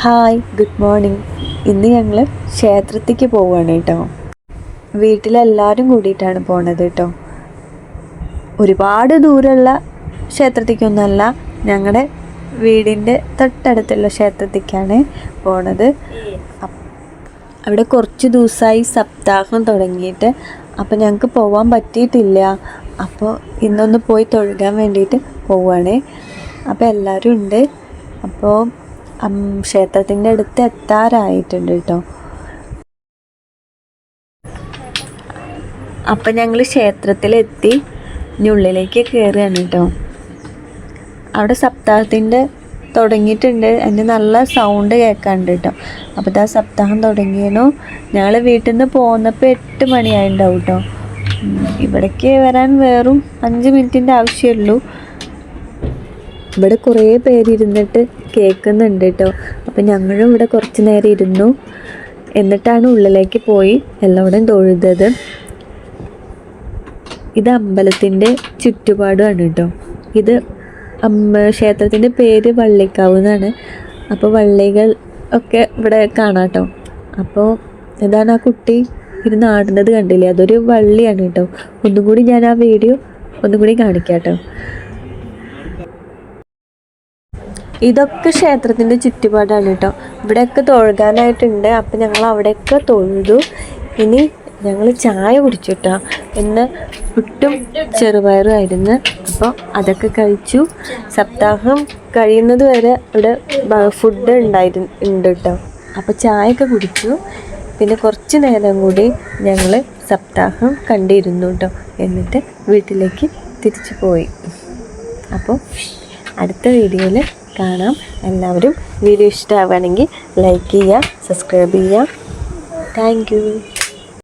Hi good morning. ഇന്ന് ഞങ്ങൾ ക്ഷേത്രത്തിലേക്ക് പോവുകയാണ് കേട്ടോ. വീട്ടിലെല്ലാവരും കൂടിയിട്ടാണ് പോണത് കേട്ടോ. ഒരുപാട് ദൂരമുള്ള ക്ഷേത്രത്തിലേക്കൊന്നുമല്ല ഞങ്ങളുടെ വീടിന്റെ തൊട്ടടുത്തുള്ള ക്ഷേത്രത്തിലേക്കാണ് പോണത്. അവിടെ കുറച്ച് ദിവസമായി സപ്താഹം തുടങ്ങിയിട്ട് അപ്പോൾ ഞങ്ങൾക്ക് പോകാൻ പറ്റിയിട്ടില്ല. അപ്പോൾ ഇന്നൊന്ന് പോയി തൊഴുകാൻ വേണ്ടിയിട്ട് പോവുകയാണ് അപ്പോൾ എല്ലാവരും ഉണ്ട്. അപ്പോൾ ക്ഷേത്രത്തിന്റെ അടുത്ത് എത്താറായിട്ടുണ്ട് കേട്ടോ. അപ്പം ഞങ്ങൾ ക്ഷേത്രത്തിലെത്തി ഇനി ഉള്ളിലേക്ക് കയറുകയാണ് കേട്ടോ. അവിടെ സപ്താഹത്തിന്റെ തുടങ്ങിയിട്ടുണ്ട്. അതിന്റെ നല്ല സൗണ്ട് കേൾക്കാണ്ട് കേട്ടോ. അപ്പോൾ ഇതാ സപ്താഹം തുടങ്ങിയനു. ഞങ്ങൾ വീട്ടിൽ നിന്ന് പോന്നപ്പോൾ എട്ട് മണിയായിട്ടുണ്ടാവും കേട്ടോ. ഇവിടേക്ക് വരാൻ വേറും അഞ്ച് മിനിറ്റിന്റെ ആവശ്യമുള്ളൂ ഇവിടെ കുറേ പേര് ഇരുന്നിട്ട് കേൾക്കുന്നുണ്ട് കേട്ടോ. അപ്പം ഞങ്ങളും ഇവിടെ കുറച്ച് നേരം ഇരുന്നു. എന്നിട്ടാണ് ഉള്ളിലേക്ക് പോയി എല്ലാവരും തൊഴുതത്. ഇത് അമ്പലത്തിന്റെ ചുറ്റുപാടുമാണ് കേട്ടോ. ഇത് ക്ഷേത്രത്തിന്റെ പേര് വള്ളിക്കാവ് എന്നാണ്. അപ്പോൾ വള്ളികൾ ഒക്കെ ഇവിടെ കാണാം കേട്ടോ. അപ്പോൾ ഇതാണ് ആ കുട്ടി ഇരുന്ന് ആടുന്നത് കണ്ടില്ലേ? അതൊരു വള്ളിയാണ് കേട്ടോ. ഒന്നും കൂടി ഞാൻ ആ വീഡിയോ ഒന്നും കൂടി കാണിക്കാം കേട്ടോ. ഇതൊക്കെ ക്ഷേത്രത്തിന്റെ ചുറ്റുപാടാണ് കേട്ടോ. ഇവിടെയൊക്കെ തൊഴുകാനായിട്ടുണ്ട്. അപ്പം ഞങ്ങൾ അവിടെയൊക്കെ തൊഴുതു. ഇനി ഞങ്ങൾ ചായ കുടിച്ചു കേട്ടോ. ഇന്ന് പുട്ടും ചെറുപയറും ആയിരുന്നു. അപ്പോൾ അതൊക്കെ കഴിച്ചു. സപ്താഹം കഴിയുന്നത് വരെ ഇവിടെ ഫുഡ് ഉണ്ടായിരുന്നു ഉണ്ട് കേട്ടോ. അപ്പോൾ ചായയൊക്കെ കുടിച്ചു. പിന്നെ കുറച്ച് നേരം കൂടി ഞങ്ങൾ സപ്താഹം കണ്ടിരുന്നു കേട്ടോ. എന്നിട്ട് വീട്ടിലേക്ക് തിരിച്ചു പോയി. അപ്പോൾ അടുത്ത വീഡിയോയിൽ കാണാം. എല്ലാവരും വീഡിയോ ഇഷ്ടമാവുകയാണെങ്കിൽ ലൈക്ക് ചെയ്യുക സബ്സ്ക്രൈബ് ചെയ്യുക. താങ്ക്